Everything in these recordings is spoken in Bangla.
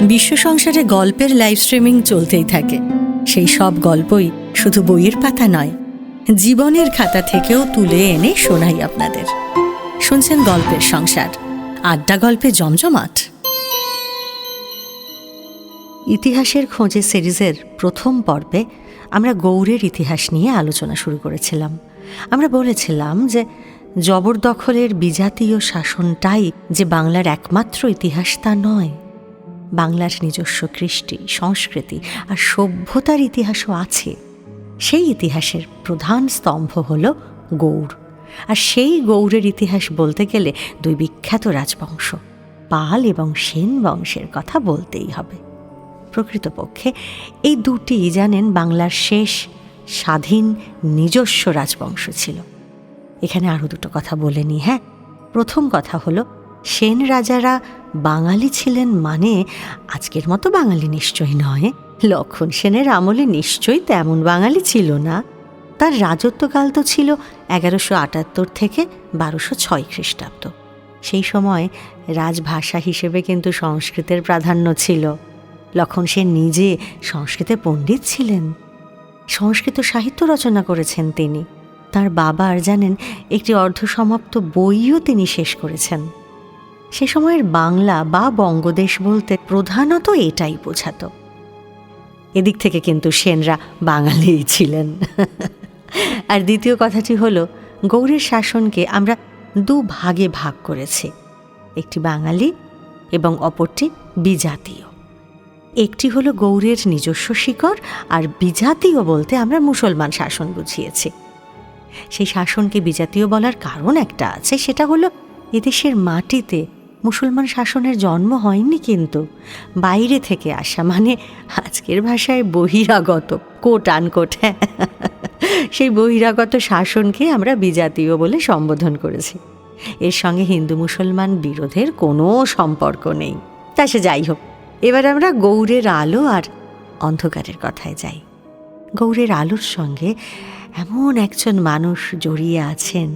বিশ্ব সংসারে গল্পের লাইভ স্ট্রিমিং চলতেই থাকে। সেই সব গল্পই শুধু বইয়ের পাতা নয়, জীবনের খাতা থেকেও তুলে এনে শোনাই আপনাদের। শুনছেন গল্পের সংসার, আড্ডা গল্পে জমজমাট। ইতিহাসের খোঁজে সিরিজের প্রথম পর্বে আমরা গৌড়ের ইতিহাস নিয়ে আলোচনা শুরু করেছিলাম। আমরা বলেছিলাম যে জবরদখলের বিজাতীয় শাসনটাই যে বাংলার একমাত্র ইতিহাস তা নয়। বাংলার নিজস্ব কৃষ্টি, সংস্কৃতি আর সভ্যতার ইতিহাসও আছে। সেই ইতিহাসের প্রধান স্তম্ভ হল গৌড়। আর সেই গৌড়ের ইতিহাস বলতে গেলে দুই বিখ্যাত রাজবংশ। পাল এবং সেন বংশের কথা বলতেই হবে। প্রকৃতপক্ষে এই দুটি জানেন বাংলার শেষ, স্বাধীন, নিজস্ব রাজবংশ ছিল। এখানে আরও দুটো কথা বলে নি হ্যাঁ? প্রথম কথা হলো সেন রাজারা বাঙালি ছিলেন মানে আজকের মতো বাঙালি নিশ্চয়ই নয়। লক্ষণ সেনের আমলে নিশ্চয়ই তেমন বাঙালি ছিল না। তার রাজত্বকাল তো ছিল এগারোশো আটাত্তর থেকে বারোশো ছয় খ্রিস্টাব্দ। সেই সময় রাজভাষা হিসেবে কিন্তু সংস্কৃতের প্রাধান্য ছিল। লক্ষণ সেন নিজে সংস্কৃতে পণ্ডিত ছিলেন। সংস্কৃত সাহিত্য রচনা করেছেন তিনি। তার বাবার জানেন একটি অর্ধসমাপ্ত বইও তিনি শেষ করেছেন। সে সময়ের বাংলা বা বঙ্গদেশ বলতে প্রধানত এটাই বোঝাতো। এদিক থেকে কিন্তু সেনরা বাঙালিই ছিলেন। আর দ্বিতীয় কথাটি হলো, গৌড়ের শাসনকে আমরা দু ভাগে ভাগ করেছি, একটি বাঙালি এবং অপরটি বিজাতীয়। একটি হলো গৌড়ের নিজস্ব শিকড়, আর বিজাতীয় বলতে আমরা মুসলমান শাসন বুঝিয়েছি। সেই শাসনকে বিজাতীয় বলার কারণ একটা আছে, সেটা হলো এদেশের মাটিতে মুসলমান শাসনের জন্ম হয়নি কিন্তু। বাইরে থেকে আসা মানে আজকের ভাষায় বহিরাগত কোট আনকোট হ্যাঁ। সেই বহিরাগত শাসনকে আমরা বিজাতীয় বলে সম্বোধন করেছি। এর সঙ্গে হিন্দু মুসলমান বিরোধের কোনো সম্পর্ক নেই। তা সে যাই হোক, এবার আমরা গৌরের আলো আর অন্ধকারের কথায় যাই। গৌরের আলোর সঙ্গে এমন একজন মানুষ জড়িয়ে আছেন,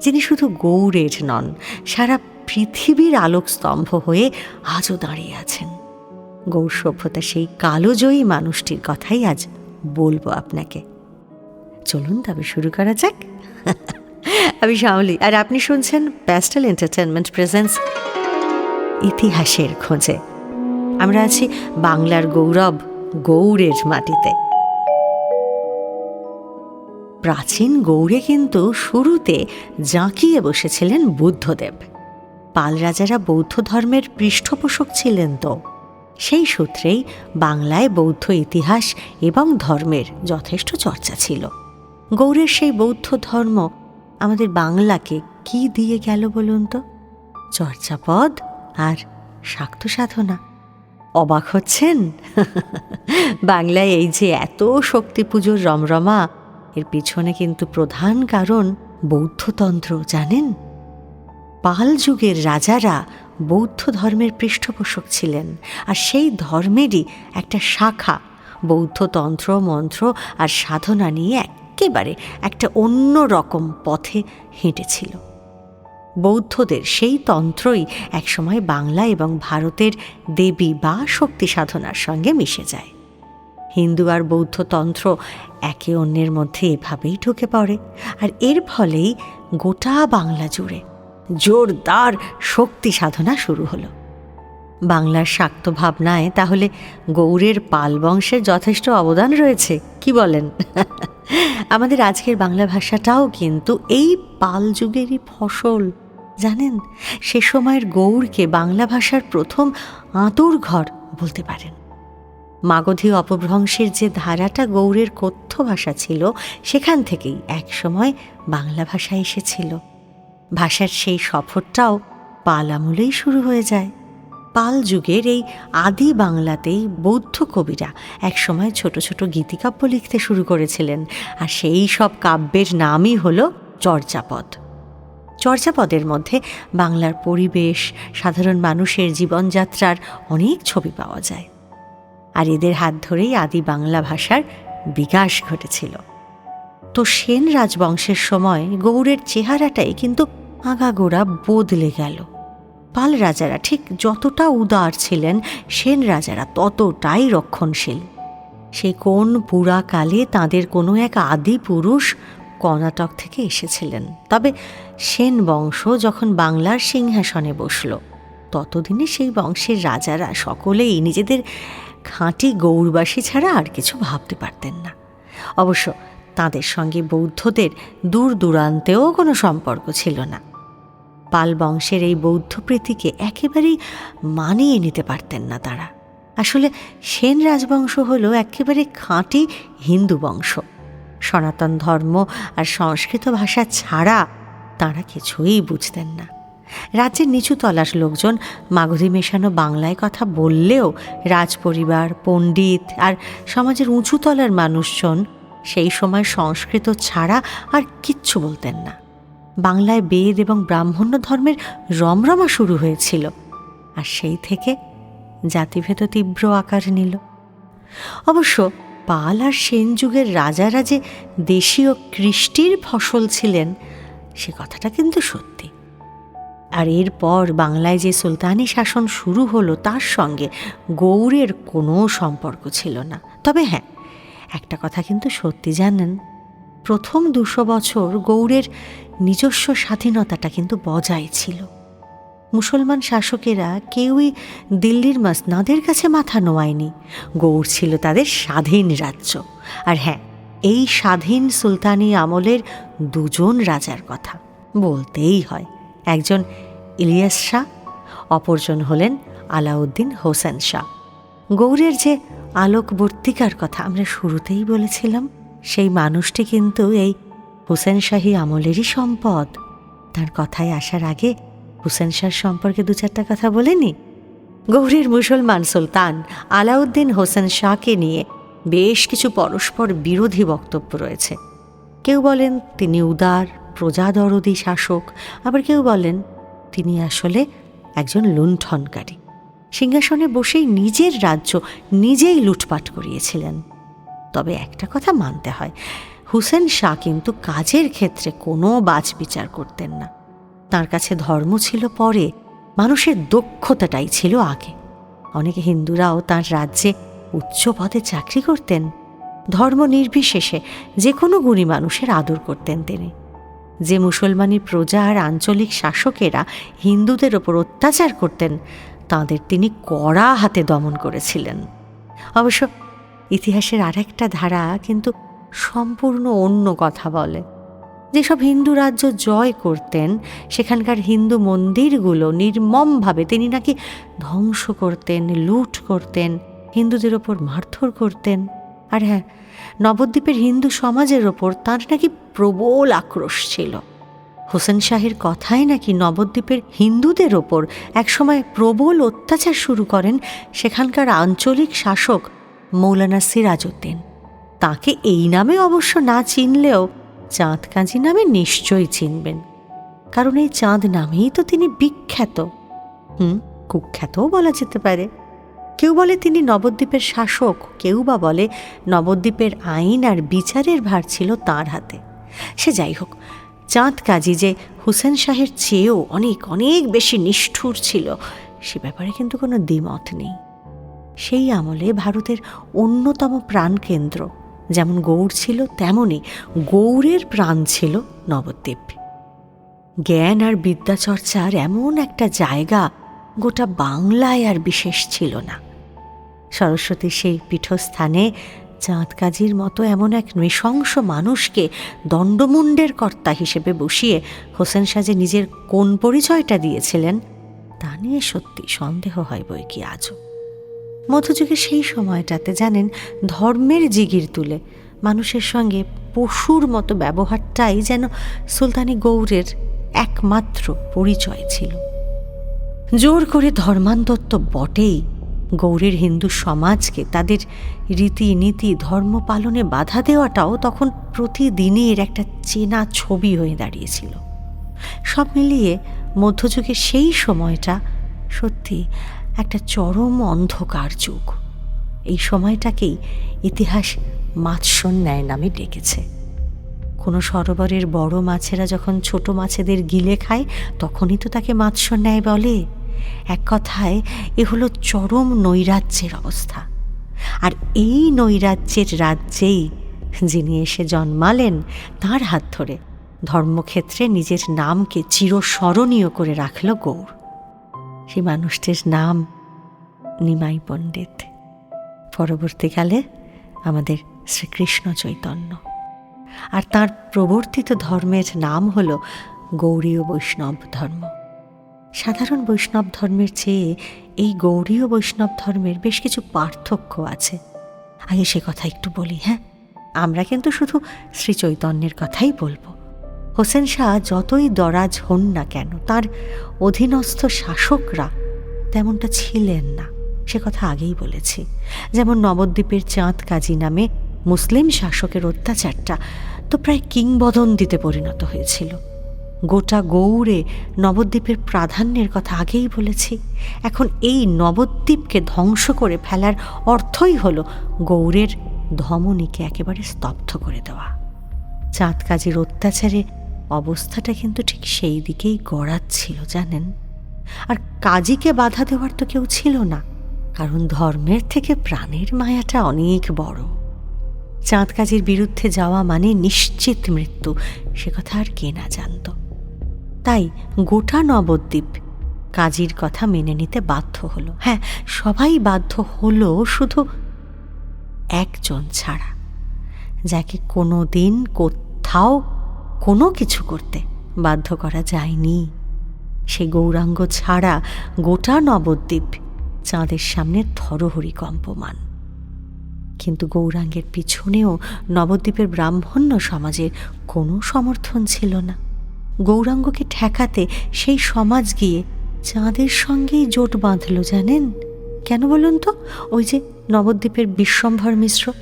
যিনি শুধু গৌড়ের নন, সারা পৃথিবীর আলোকস্তম্ভ হয়ে আজও দাঁড়িয়ে আছেন। গৌর সভ্যতা সেই কালোজয়ী মানুষটির কথাই আজ বলব আপনাকে। চলুন তবে শুরু করা যাক। আমি শ্যামলি, আর আপনি শুনছেন প্যাস্টেল এন্টারটেনমেন্ট প্রেজেন্স ইতিহাসের খোঁজে। আমরা আছি বাংলার গৌরব গৌড়ের মাটিতে। প্রাচীন গৌড়ে কিন্তু শুরুতে জাঁকিয়ে বসেছিলেন বুদ্ধদেব। পাল রাজারা বৌদ্ধ ধর্মের পৃষ্ঠপোষক ছিলেন তো। সেই সূত্রেই বাংলায় বৌদ্ধ ইতিহাস এবং ধর্মের যথেষ্ট চর্চা ছিল। গৌরের সেই বৌদ্ধ ধর্ম আমাদের বাংলাকে কি দিয়ে গেল বলুন তো? চর্চাপদ আর শাক্ত সাধনা। অবাক হচ্ছেন? বাংলায় এই যে এত শক্তি পুজোর রমরমা, এর পিছনে কিন্তু প্রধান কারণ বৌদ্ধতন্ত্র, জানেন? পাল যুগের রাজারা বৌদ্ধ ধর্মের পৃষ্ঠপোষক ছিলেন। আর সেই ধর্মেরই একটা শাখা বৌদ্ধতন্ত্র মন্ত্র আর সাধনা নিয়ে একেবারে একটা অন্য রকম পথে হেঁটেছিল। বৌদ্ধদের সেই তন্ত্রই একসময় বাংলা এবং ভারতের দেবী বা শক্তি সাধনার সঙ্গে মিশে যায়। হিন্দু আর বৌদ্ধ তন্ত্র একে অন্যের মধ্যে এভাবেই ঢুকে পড়ে। আর এর ফলেই গোটা বাংলা জুড়ে জোরদার শক্তি সাধনা শুরু হলো। বাংলার শাক্ত ভাবনায় তাহলে গৌড়ের পাল বংশের যথেষ্ট অবদান রয়েছে, কি বলেন? আমাদের আজকের বাংলা ভাষাটাও কিন্তু এই পাল যুগেরই ফসল, জানেন? সে সময়ের গৌড়কে বাংলা ভাষার প্রথম আঁতুর ঘর বলতে পারেন। মাগধী অপভ্রংশের যে ধারাটা গৌড়ের কথ্য ভাষা ছিল, সেখান থেকেই একসময় বাংলা ভাষা এসেছিল। ভাষার সেই সফরটাও পাল আমলেই শুরু হয়ে যায়। পাল যুগের এই আদি বাংলাতেই বৌদ্ধ কবিরা একসময় ছোট ছোট গীতিকাব্য লিখতে শুরু করেছিলেন আর সেই সব কাব্যের নামই হল চর্যাপদ। চর্যাপদের মধ্যে বাংলার পরিবেশ, সাধারণ মানুষের জীবনযাত্রার অনেক ছবি পাওয়া যায়। আর এদের হাত ধরেই আদি বাংলা ভাষার বিকাশ ঘটেছিল। তো সেন রাজবংশের সময় গৌড়ের চেহারাটাই কিন্তু আগাগোড়া বদলে গেল। পাল রাজারা ঠিক যতটা উদার ছিলেন, সেন রাজারা ততটাই রক্ষণশীল। সে কোন পুরাকালে তাদের কোনো এক আদি পুরুষ কর্ণাটক থেকে এসেছিলেন। তবে সেন বংশ যখন বাংলার সিংহাসনে বসল, ততদিনে সেই বংশের রাজারা সকলেই নিজেদের খাঁটি গৌরবাসী ছাড়া আর কিছু ভাবতে পারতেন না। অবশ্য তাদের সঙ্গে বৌদ্ধদের দূর দূরান্তেও কোনো সম্পর্ক ছিল না। পাল বংশের এই বৌদ্ধ প্রীতিকে একেবারেই মানিয়ে নিতে পারতেন না তারা। আসলে সেন রাজবংশ হল একেবারে খাঁটি হিন্দু বংশ। সনাতন ধর্ম আর সংস্কৃত ভাষা ছাড়া তারা কিছুই বুঝতেন না। রাজ্যের নিচু তলার লোকজন মাগধি মেশানো বাংলায় কথা বললেও রাজপরিবার, পণ্ডিত আর সমাজের উঁচু তলার মানুষজন সেই সময় সংস্কৃত ছাড়া আর কিচ্ছু বলতেন না। বাংলায় বেদ এবং ব্রাহ্মণ্য ধর্মের রমরমা শুরু হয়েছিল। আর সেই থেকে জাতিভেদ তীব্র আকার নিল। অবশ্য পাল আর সেন যুগের রাজারা যে দেশীয় কৃষ্টির ফসল ছিলেন, সে কথাটা কিন্তু সত্যি। আর এরপর বাংলায় যে সুলতানি শাসন শুরু হলো, তার সঙ্গে গৌড়ের কোনো সম্পর্ক ছিল না। তবে হ্যাঁ একটা কথা কিন্তু সত্যি জানেন প্রথম দুশো বছর গৌড়ের নিজস্ব স্বাধীনতাটা কিন্তু বজায় ছিল। মুসলমান শাসকেরা কেউই দিল্লির মাসনাদের কাছে মাথা নোয়ায়নি। গৌড় ছিল তাদের স্বাধীন রাজ্য। আর হ্যাঁ এই স্বাধীন সুলতানি আমলের দুজন রাজার কথা। বলতেই হয়, একজন ইলিয়াস শাহ, অপরজন হলেন আলাউদ্দিন হোসেন শাহ। গৌড়ের যে আলোকবর্তিকার কথা আমরা শুরুতেই বলেছিলাম সেই মানুষটি কিন্তু এই হোসেন শাহী আমলেরই সম্পদ। তার কথায় আসার আগে হুসেন শাহ সম্পর্কে দু চারটা কথা বলেনি গৌরীর মুসলমান সুলতান আলাউদ্দিন হোসেন শাহকে নিয়ে বেশ কিছু পরস্পর বিরোধী বক্তব্য রয়েছে। কেউ বলেন তিনি উদার প্রজাদরদি শাসক, আবার কেউ বলেন তিনি আসলে একজন লুণ্ঠনকারী। সিংহাসনে বসেই নিজের রাজ্য নিজেই লুটপাট করিয়েছিলেন। তবে একটা কথা মানতে হয়, হুসেন শাহ কিন্তু কাজের ক্ষেত্রে কোনো বাজ বিচার করতেন না। তার কাছে ধর্ম ছিল পরে, মানুষের দক্ষতাটাই ছিল আগে। অনেক হিন্দুরাও তার রাজ্যে উচ্চ পদে চাকরি করতেন। ধর্ম নির্বিশেষে যে কোনো গুণী মানুষের আদর করতেন তিনি। যে মুসলমানি প্রজা আর আঞ্চলিক শাসকেরা হিন্দুদের ওপর অত্যাচার করতেন, তাদের তিনি কড়া হাতে দমন করেছিলেন। অবশ্য ইতিহাসের আরেকটা ধারা কিন্তু সম্পূর্ণ অন্য কথা বলে। যেসব হিন্দু রাজ্য জয় করতেন, সেখানকার হিন্দু মন্দিরগুলো নির্মমভাবে তিনি নাকি ধ্বংস করতেন, লুট করতেন, হিন্দুদের ওপর মারধর করতেন। আর হ্যাঁ নবদ্বীপের হিন্দু সমাজের ওপর তাঁর নাকি প্রবল আক্রোশ ছিল। হোসেন শাহের কথায় নাকি নবদ্বীপের হিন্দুদের ওপর একসময় প্রবল অত্যাচার শুরু করেন সেখানকার আঞ্চলিক শাসক মৌলানা সিরাজউদ্দিন। তাকে এই নামে অবশ্য না চিনলেও চাঁদ কাজী নামে নিশ্চয়ই চিনবেন। কারণ এই চাঁদ নামেই তো তিনি বিখ্যাত। হুম, কুখ্যাতও বলা যেতে পারে। কেউ বলে তিনি নবদ্বীপের শাসক, কেউ বা বলে নবদ্বীপের আইন আর বিচারের ভার ছিল তার হাতে। সে যাই হোক, চাঁদ কাজী যে হুসেন শাহের চেয়েও অনেক অনেক বেশি নিষ্ঠুর ছিল, সে ব্যাপারে কিন্তু কোনো দ্বিমত নেই। সেই আমলে ভারতের অন্যতম প্রাণকেন্দ্র। যেমন গৌড় ছিল তেমনই গৌড়ের প্রাণ ছিল নবদ্বীপ। জ্ঞান আর বিদ্যাচর্চার এমন একটা জায়গা গোটা বাংলায় আর বিশেষ ছিল না। সরস্বতীর সেই পীঠস্থানে চাঁদ কাজীর মতো এমন এক নৃশংস মানুষকে দণ্ডমুণ্ডের কর্তা হিসেবে বসিয়ে হোসেন সাজে নিজের কোন পরিচয়টা দিয়েছিলেন, তা নিয়ে সত্যি সন্দেহ হয় বই কি আজও। মধ্যযুগে সেই সময়টাতে, জানেন, ধর্মের জিগির তুলে, মানুষের সঙ্গে পশুর মতো ব্যবহারটাই যেন সুলতানি গৌরের একমাত্র পরিচয় ছিল। জোর করে ধর্মান্তত্ব বটেই গৌরীর হিন্দু সমাজকে তাদের রীতিনীতি, ধর্ম পালনে বাধা দেওয়াটাও তখন প্রতিদিনের একটা চেনা ছবি হয়ে দাঁড়িয়েছিল। সব মিলিয়ে মধ্যযুগের সেই সময়টা সত্যি একটা চরম অন্ধকার যুগ। এই সময়টাকেই ইতিহাস মাৎসন্যায় নামে ডেকেছে। কোনো সরোবরের বড় মাছেরা যখন ছোট মাছেদের গিলে খায়, তখনই তো তাকে মাৎসন্যায় বলে। এক কথায়, এ হলো চরম নৈরাজ্যের অবস্থা। আর এই নৈরাজ্যের রাজ্যেই যিনি এসে জন্মালেন, তার হাত ধরে ধর্মক্ষেত্রে নিজের নামকে চিরস্মরণীয় করে রাখল গৌর। সেই মানুষটির নাম নিমাই পণ্ডিত। পরবর্তীকালে আমাদের শ্রীকৃষ্ণ চৈতন্য। আর তার প্রবর্তিত ধর্মের নাম হল গৌরীয় বৈষ্ণব ধর্ম। সাধারণ বৈষ্ণব ধর্মের চেয়ে এই গৌরীয় বৈষ্ণব ধর্মের বেশ কিছু পার্থক্য আছে। আগে সে কথা একটু বলি হ্যাঁ? আমরা কিন্তু শুধু শ্রী চৈতন্যের কথাই বলব। হোসেন শাহ যতই দরাজ হন না কেন, তার অধীনস্থ শাসকরা তেমনটা ছিলেন না। সে কথা আগেই বলেছি। যেমন নবদ্বীপের চাঁদ কাজী নামে মুসলিম শাসকের অত্যাচারটা তো প্রায় কিংবদন্তিতে পরিণত হয়েছিল। গোটা গৌড়ে নবদ্বীপের প্রাধান্যের কথা আগেই বলেছি। এখন এই নবদ্বীপকে ধ্বংস করে ফেলার অর্থই হল গৌড়ের ধমনীকে একেবারে স্তব্ধ করে দেওয়া। চাঁদ কাজীর অত্যাচারে অবস্থাটা কিন্তু ঠিক সেই দিকেই গড়াচ্ছিল, জানেন? আর কাজীকে বাধা দেওয়ার তো কেউ ছিল না, কারণ ধর্মের থেকে প্রাণের মায়াটা অনেক বড়। চাঁদ কাজীর বিরুদ্ধে যাওয়া মানে নিশ্চিত মৃত্যু, সে কথা আর কে না জানত। তাই গোটা নবদ্বীপ কাজীর কথা মেনে নিতে বাধ্য হলো। হ্যাঁ সবাই বাধ্য হলো শুধু একজন ছাড়া, যাকে কোনো দিন কোথাও কোনো কিছু করতে বাধ্য করা যায়নি। সে গৌরাঙ্গ ছাড়া গোটা নবদ্বীপ চাঁদের সামনে ধরহরি কম্পমান। কিন্তু গৌরাঙ্গের পিছনেও নবদ্বীপের ব্রাহ্মণ্য সমাজের কোনো সমর্থন ছিল না। গৌরাঙ্গকে ঠেকাতে সেই সমাজ গিয়ে চাঁদের সঙ্গেই জোট বাঁধল, জানেন? কেন বলুন তো? ওই যে নবদ্বীপের বিশ্বম্ভর মিশ্র।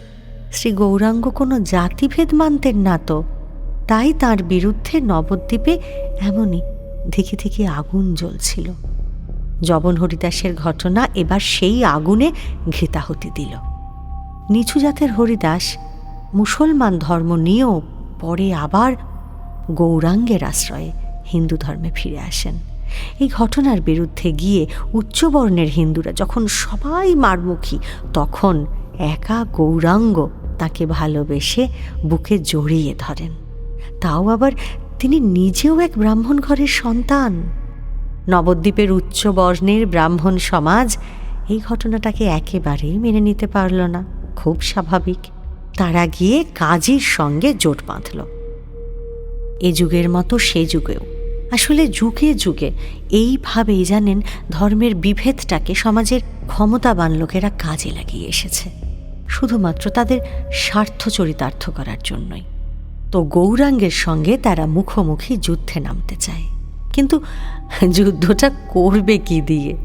শ্রী গৌরাঙ্গ কোনো জাতিভেদ মানতেন না তো। তাই তার বিরুদ্ধে নবদ্বীপে এমনই ধিকে ধিকে আগুন জ্বলছিল। জবন হরিদাসের ঘটনা এবার সেই আগুনে ঘৃতাহতি দিল। নিচু জাতের হরিদাস মুসলমান ধর্ম নিয়েও পরে আবার গৌরাঙ্গের আশ্রয়ে হিন্দু ধর্মে ফিরে আসেন। এই ঘটনার বিরুদ্ধে গিয়ে উচ্চবর্ণের হিন্দুরা যখন সবাই মারমুখী, তখন একা গৌরাঙ্গ তাকে ভালোবেসে বুকে জড়িয়ে ধরেন। তাও আবার তিনি নিজেও এক ব্রাহ্মণ ঘরের সন্তান। নবদ্বীপের উচ্চ বর্ণের ব্রাহ্মণ সমাজ এই ঘটনাটাকে একেবারেই মেনে নিতে পারল না। খুব স্বাভাবিক। তারা গিয়ে কাজীর সঙ্গে জোট বাঁধল। এ যুগের মতো সে যুগেও। আসলে যুগে যুগে এইভাবেই জানেন ধর্মের বিভেদটাকে সমাজের ক্ষমতাবান লোকেরা কাজে লাগিয়ে এসেছে। শুধুমাত্র তাদের স্বার্থ চরিতার্থ করার জন্যই। তো গৌরাঙ্গের সঙ্গে তারা মুখোমুখি যুদ্ধে নামতে চায়। কিন্তু যুদ্ধটা করবে কি দিয়ে?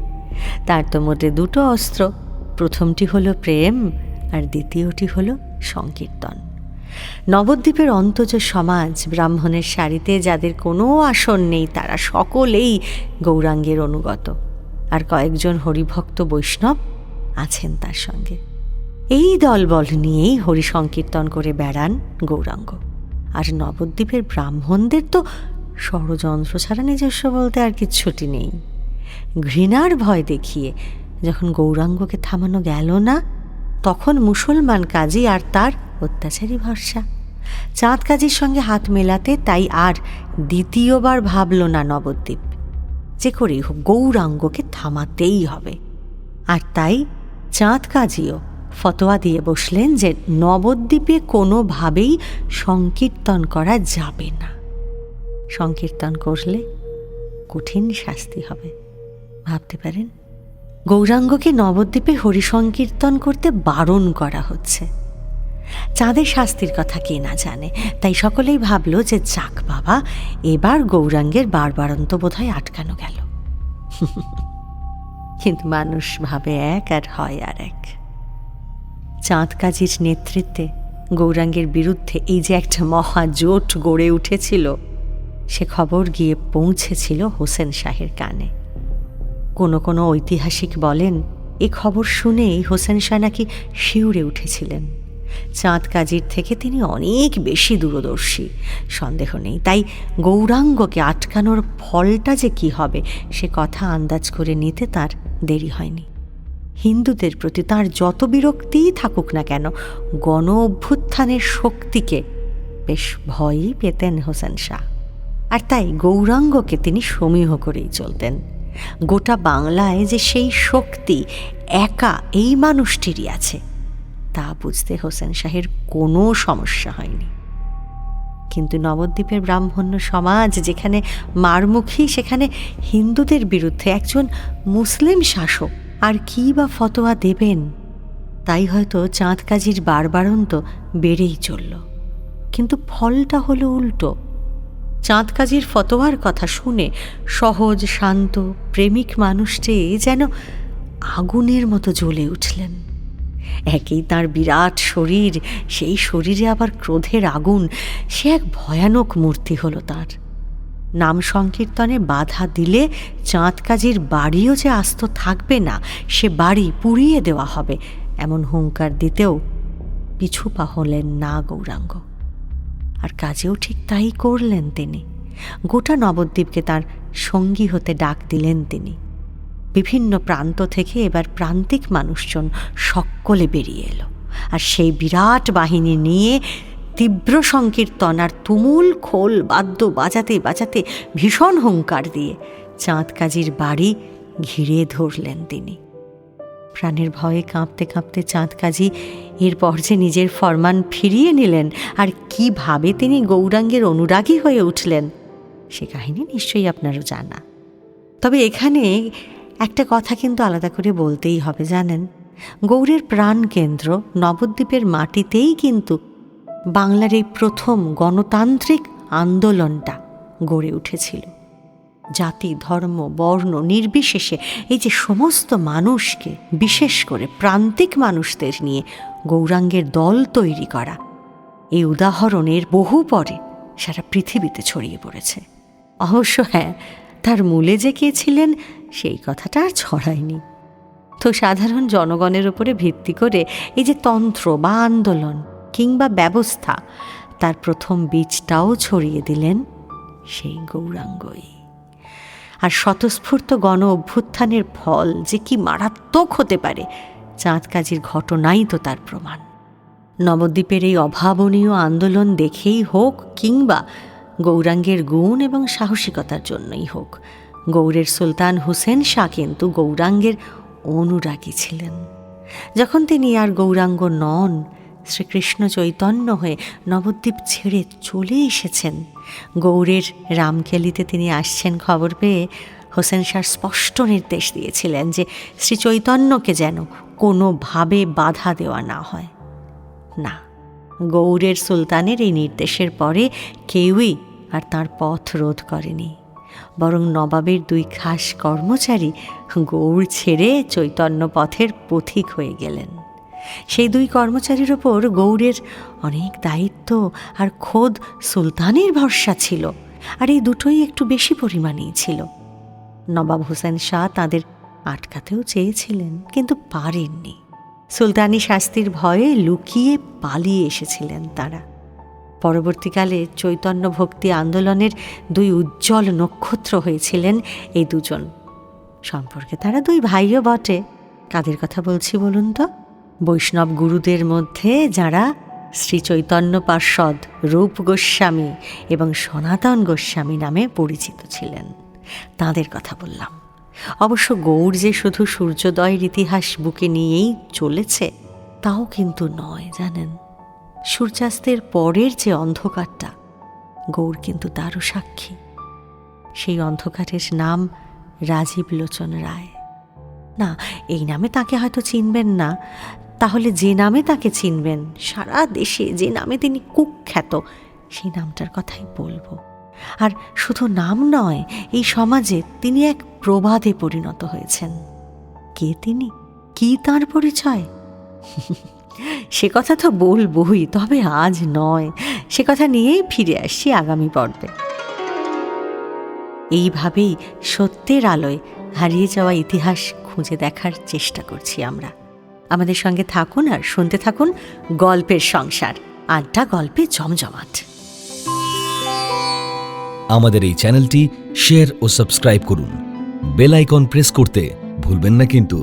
তার তো মোটে দুটো অস্ত্র। প্রথমটি হলো প্রেম আর দ্বিতীয়টি হলো সংকীর্তন। নবদ্বীপের অন্তজ সমাজ ব্রাহ্মণের সারিতে যাদের কোনো আসন নেই, তারা সকলেই গৌরাঙ্গের অনুগত। আর কয়েকজন হরিভক্ত বৈষ্ণব আছেন তার সঙ্গে। এই দলবল নিয়েই হরি সংকীর্তন করে বেড়ান গৌরাঙ্গ। আর নবদ্বীপের ব্রাহ্মণদের তো ষড়যন্ত্র ছাড়া নিজস্ব বলতে আর কিচ্ছুটি নেই। ঘৃণার ভয় দেখিয়ে যখন গৌরাঙ্গকে থামানো গেল না, তখন মুসলমান কাজী আর তার অত্যাচারী ভরসা। চাঁদ কাজীর সঙ্গে হাত মেলাতে তাই আর দ্বিতীয়বার ভাবল না নবদ্বীপ, যে করেই হোক গৌরাঙ্গকে থামাতেই হবে। আর তাই চাঁদ কাজীও ফতোয়া দিয়ে বসলেন যে নবদ্বীপে কোনোভাবেই সংকীর্তন করা যাবে না। সংকীর্তন করলে কঠিন শাস্তি হবে। ভাবতে পারেন? গৌরাঙ্গকে নবদ্বীপে হরিসংকীর্তন করতে বারণ করা হচ্ছে। চাঁদের শাস্তির কথা কে না জানে, তাই সকলেই ভাবল যে যাক বাবা, এবার গৌরাঙ্গের বারবারন্ত বোধহয় আটকানো গেল। কিন্তু মানুষ ভাবে এক আর হয় আর এক চাঁদ কাজীর নেতৃত্বে গৌরাঙ্গের বিরুদ্ধে এই যে একটা মহাজোট গড়ে উঠেছিল, সে খবর গিয়ে পৌঁছেছিল হোসেন শাহের কানে। কোনো কোনো ঐতিহাসিক বলেন, এ খবর শুনেই হোসেন শাহ নাকি শিউরে উঠেছিলেন। চাঁদ কাজীর থেকে তিনি অনেক বেশি দূরদর্শী, সন্দেহ নেই। তাই গৌরাঙ্গকে আটকানোর ফলটা যে কি হবে, সে কথা আন্দাজ করে নিতে তার দেরি হয়নি। হিন্দুদের প্রতি তার যত বিরক্তিই থাকুক না কেন গণ অভ্যুত্থানের শক্তিকে বেশ ভয়ই পেতেন হোসেন শাহ। আর তাই গৌরাঙ্গকে তিনি সমীহ করেই চলতেন। গোটা বাংলায় যে সেই শক্তি একা এই মানুষটিরই আছে, তা বুঝতে হোসেন শাহের কোনো সমস্যা হয়নি। কিন্তু নবদ্বীপের ব্রাহ্মণ্য সমাজ যেখানে মারমুখী, সেখানে হিন্দুদের বিরুদ্ধে একজন মুসলিম শাসক আর কী বা ফতোয়া দেবেন? তাই হয়তো চাঁদ কাজীর বারবারন্ত বেড়েই চলল। কিন্তু ফলটা হলো উল্টো। চাঁদ কাজীর ফতোয়ার কথা শুনে সহজ, শান্ত, প্রেমিক মানুষটি যেন আগুনের মতো জ্বলে উঠলেন। একেই তার বিরাট শরীর, সেই শরীরে আবার ক্রোধের আগুন, সে এক ভয়ানক মূর্তি হলো তার। নাম সংকীর্তনে বাধা দিলে চাঁদ কাজীর বাড়িও যে আস্ত থাকবে না, সে বাড়ি পুড়িয়ে দেওয়া হবে, এমন হুঙ্কার দিতেও পিছু পা হলেন না গৌরাঙ্গ। আর কাজেও ঠিক তাই করলেন তিনি। গোটা নবদ্বীপকে তার সঙ্গী হতে ডাক দিলেন তিনি। বিভিন্ন প্রান্ত থেকে এবার প্রান্তিক মানুষজন সকলে বেরিয়ে এলো। আর সেই বিরাট বাহিনী নিয়ে তীব্র সংকীর্তন আর তুমুল খোল বাদ্য বাজাতে বাজাতে ভীষণ হুঙ্কার দিয়ে চাঁদ কাজীর বাড়ি ঘিরে ধরলেন তিনি। প্রাণের ভয়ে কাঁপতে কাঁপতে চাঁদ কাজী এরপর যে নিজের ফরমান ফিরিয়ে নিলেন আর কীভাবে তিনি গৌরাঙ্গের অনুরাগী হয়ে উঠলেন, সে কাহিনী নিশ্চয়ই আপনারও জানা। তবে এখানে একটা কথা কিন্তু আলাদা করে বলতেই হবে, জানেন? গৌরের প্রাণকেন্দ্র নবদ্বীপের মাটিতেই কিন্তু বাংলার এই প্রথম গণতান্ত্রিক আন্দোলনটা গড়ে উঠেছিল। জাতি, ধর্ম, বর্ণ নির্বিশেষে এই যে সমস্ত মানুষকে, বিশেষ করে প্রান্তিক মানুষদের নিয়ে গৌরাঙ্গের দল তৈরি করা, এই উদাহরণের বহু পরে সারা পৃথিবীতে ছড়িয়ে পড়েছে। অবশ্য হ্যাঁ তার মূলে যে কে ছিলেন, সেই কথাটা আর ছড়ায়নি। তো সাধারণ জনগণের উপরে ভিত্তি করে এই যে তন্ত্র বা আন্দোলন কিংবা ব্যবস্থা। তার প্রথম বীজটাও ছড়িয়ে দিলেন সেই গৌরাঙ্গই। আর স্বতঃস্ফূর্ত গণ অভ্যুত্থানের ফল যে কি মারাত্মক হতে পারে, চাঁদ কাজীর ঘটনাই তো তার প্রমাণ। নবদ্বীপের এই অভাবনীয় আন্দোলন দেখেই হোক কিংবা গৌরাঙ্গের গুণ এবং সাহসিকতার জন্যই হোক, গৌরের সুলতান হুসেন শাহ কিন্তু গৌরাঙ্গের অনুরাগী ছিলেন। যখন তিনি আর গৌরাঙ্গ নন শ্রীকৃষ্ণ চৈতন্য হয়ে নবদ্বীপ ছেড়ে চলে এসেছেন। গৌরের রামকেলিতে তিনি আসছেন খবর পেয়ে হোসেন শাহ স্পষ্ট নির্দেশ দিয়েছিলেন যে শ্রী চৈতন্যকে যেন কোনোভাবে বাধা দেওয়া না হয়। না গৌরের সুলতানের এই নির্দেশের পরে কেউই আর তার পথ রোধ করেনি। বরং নবাবের দুই খাস কর্মচারী গৌড় ছেড়ে চৈতন্য পথের পথিক হয়ে গেলেন। সেই দুই কর্মচারীর ওপর গৌড়ের অনেক দায়িত্ব আর খোদ সুলতানের ভরসা ছিল, আর এই দুটোই একটু বেশি পরিমাণেই ছিল। নবাব হোসেন শাহ তাদের আটকাতেও চেয়েছিলেন, কিন্তু পারেননি। সুলতানি শাস্তির ভয়ে লুকিয়ে পালিয়ে এসেছিলেন তারা। পরবর্তীকালে চৈতন্য ভক্তি আন্দোলনের দুই উজ্জ্বল নক্ষত্র হয়েছিলেন এই দুজন। সম্পর্কে তারা দুই ভাইও বটে। কাদের কথা বলছি বলুন তো? বৈষ্ণব গুরুদের মধ্যে যারা শ্রী চৈতন্য পার্ষদ রূপ গোস্বামী এবং সনাতন গোস্বামী নামে পরিচিত ছিলেন। তাদের কথা বললাম। অবশ্য গৌড় যে শুধু সূর্যোদয়ের ইতিহাস বুকে নিয়েই চলেছে, তাও কিন্তু নয়, জানেন। সূর্যাস্তের পরের যে অন্ধকারটা গৌড় কিন্তু তারও সাক্ষী। সেই অন্ধকারের নাম রাজীব লোচন রায়। না, এই নামে তাকে হয়তো চিনবেন না। তাহলে যে নামে তাকে চিনবেন? সারা দেশে যে নামে তিনি কুখ্যাত, সেই নামটার কথাই বলব। আর শুধু নাম নয়, এই সমাজে তিনি এক প্রবাদে পরিণত হয়েছেন। কে তিনি? কি তার পরিচয়? সে কথা তো বলবই, তবে আজ নয়। সে কথা নিয়েই ফিরে আসছি আগামী পর্বে। এইভাবেই সত্যের আলোয় হারিয়ে যাওয়া ইতিহাস খুঁজে দেখার চেষ্টা করছি আমরা। আমাদের সঙ্গে থাকুন আর শুনতে থাকুন গল্পের সংসার। আড্ডা, গল্পে জমজমাট। আমাদের এই চ্যানেলটি শেয়ার ও সাবস্ক্রাইব করুন। বেল আইকন প্রেস করতে ভুলবেন না কিন্তু।